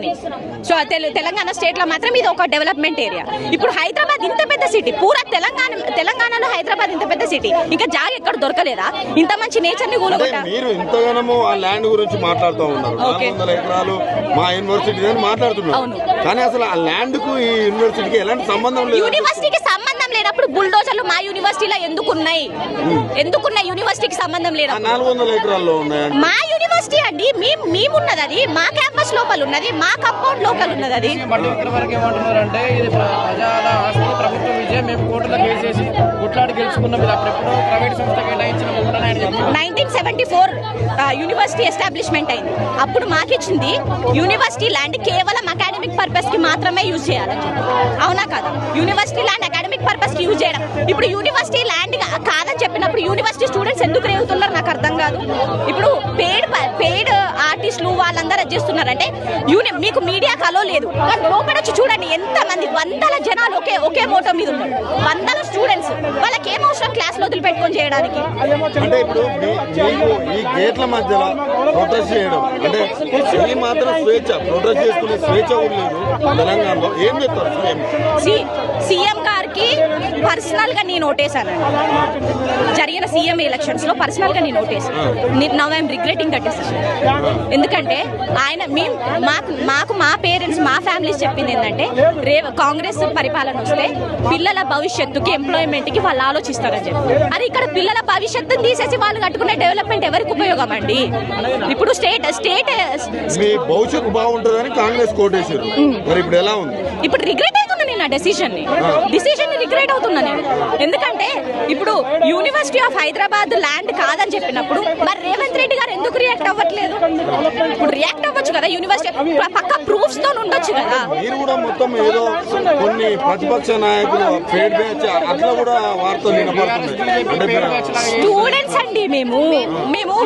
తెలంగాణలోని సో తెలు- తెలంగాణ స్టేట్లో మాత్రం ఇది ఒక డెవలప్మెంట్ ఏరియా. ఇప్పుడు హైదరాబాద్ ఇంత పెద్ద సిటీ పూరా తెలంగాణ తెలంగాణలో హైదరాబాద్ ఇంత పెద్ద సిటీ. ఇంకా జాగ ఎక్కడ దొరకలేదా? ఇంత మంచి నేచర్ని కూలగొట్ట మీరు ఇంతగానో ఆ ల్యాండ్ గురించి మాట్లాడుతూ ఉన్నారు. వందల ఎకరాలు మా యూనివర్సిటీ అని మాట్లాడుతున్నారు. కానీ అసలు ఆ ల్యాండ్కు ఈ యూనివర్సిటీకి ఎలాంటి సంబంధం లేదు. యూనివర్సిటీకి సంబంధం లేనప్పుడు బుల్డోజర్లు మా యూనివర్సిటీలో ఎందుకున్నాయి? ఎందుకున్నాయి యూనివర్సిటీకి సంబంధం లేదు నాలుగు వందల ఎకరాల్లో ఉన్నాయండి. మా యూనివర్సిటీ అండి. మేము మేమున్నది అది. మా క్యాంపస్ లోపల ఉన్నది. మా కంపౌండ్ లోపల ఉన్నది అది. బట్ ఇక్కడ వరకు ఏమంటున్నారు అంటే ఇది ప్ర- ప్రజల ఆస్తి ప్రభుత్వ విజయం మేము కోర్టులో కేసేసి కొట్లాడి గెలుచుకున్నాం. ఇది అప్పుడెప్పుడో ప్రైవేట్ సంస్థ కేటాయించిన భూములని ఆయన చెప్పారు. Nineteen seventy four university establishment అయింది. అప్పుడు మాకిచ్చింది యూనివర్సిటీ ల్యాండ్ కేవలం అకాడమిక్ పర్పస్కి మాత్రమే యూజ్ చెప్పి. అవునా కదా? యూనివర్సిటీ ల్యాండ్ చెప్పినప్పుడు స్టూడెంట్స్ ఎందుకు రేగుతున్నారు నాకు అర్థం కాదు. ఇప్పుడు పెయిడ్ పెయిడ్ ఆర్టిస్టులు వాళ్ళందరూ అది చేస్తున్నారంటే యూని మీకు మీడియా కలో లేదు. కానీ లోపల వచ్చి చూడండి ఎంత మంది వందల జనాలు ఒకే ఒకే మోటో మీద ఉన్నారు. వందల వదిలిపెట్టుకొని చేయడానికి. అంటే ఇప్పుడు ఈ గేట్ల మధ్యలో ప్రొటెస్ట్ చేయడం. అంటే ఇది మాత్రం స్వేచ్ఛ ప్రొటెస్ట్ చేసుకునే స్వేచ్ఛ లేదు తెలంగాణలో. ఏం చెప్తారు సీఎం? గారికి పర్సనల్గా నేను ఓటేసానండి జరిగిన సీఎం ఎలక్షన్స్లో పర్సనల్గా నేను ఓటేసాను now I'm regretting that decision ఎందుకంటే ఆయన మేము మాకు మాకు మా పేరెంట్స్ మా ఫ్యామిలీస్ చెప్పింది ఏంటంటే రే కాంగ్రెస్ పరిపాలన వస్తే పిల్లల భవిష్యత్తుకి ఎంప్లాయ్మెంట్కి వాళ్ళు ఆలోచిస్తారని చెప్పి. అది ఇక్కడ పిల్లల భవిష్యత్తుని తీసేసి వాళ్ళు కట్టుకునే డెవలప్మెంట్ ఎవరికి ఉపయోగం అండి? ఇప్పుడు స్టేట్ స్టేట్ మీ భవిష్యత్తు బాగుంటుందని కాంగ్రెస్ కోటేశారు. మరి ఇప్పుడు ఎలా ఉంది? ఇప్పుడు రిగ్రెట్ అవుతున్నా నేను ఆ డెసిషన్ని డిసిషన్ని రిగ్రెట్ అవుతున్నా నేను. ఎందుకంటే ఇప్పుడు యూనివర్సిటీ ఆఫ్ హైదరాబాద్ ల్యాండ్ కాదని చెప్పినప్పుడు మరి రేవంత్ రెడ్డి గారు ఎందుకు రియాక్ట్ అవ్వట్లేదు? ఇప్పుడు రియాక్ట్ అవ్వచ్చు కదా యూనివర్సిటీ పక్క ప్రూఫ్స్తో ఉండొచ్చు కదా. మీరు కూడా మొత్తం ఏదో కొన్ని ప్రతిపక్ష నాయకులు ఫేడ్ బ్యాచ్ అట్లా కూడా వార్తలు స్టూడెంట్స్ అండి మేము. మేము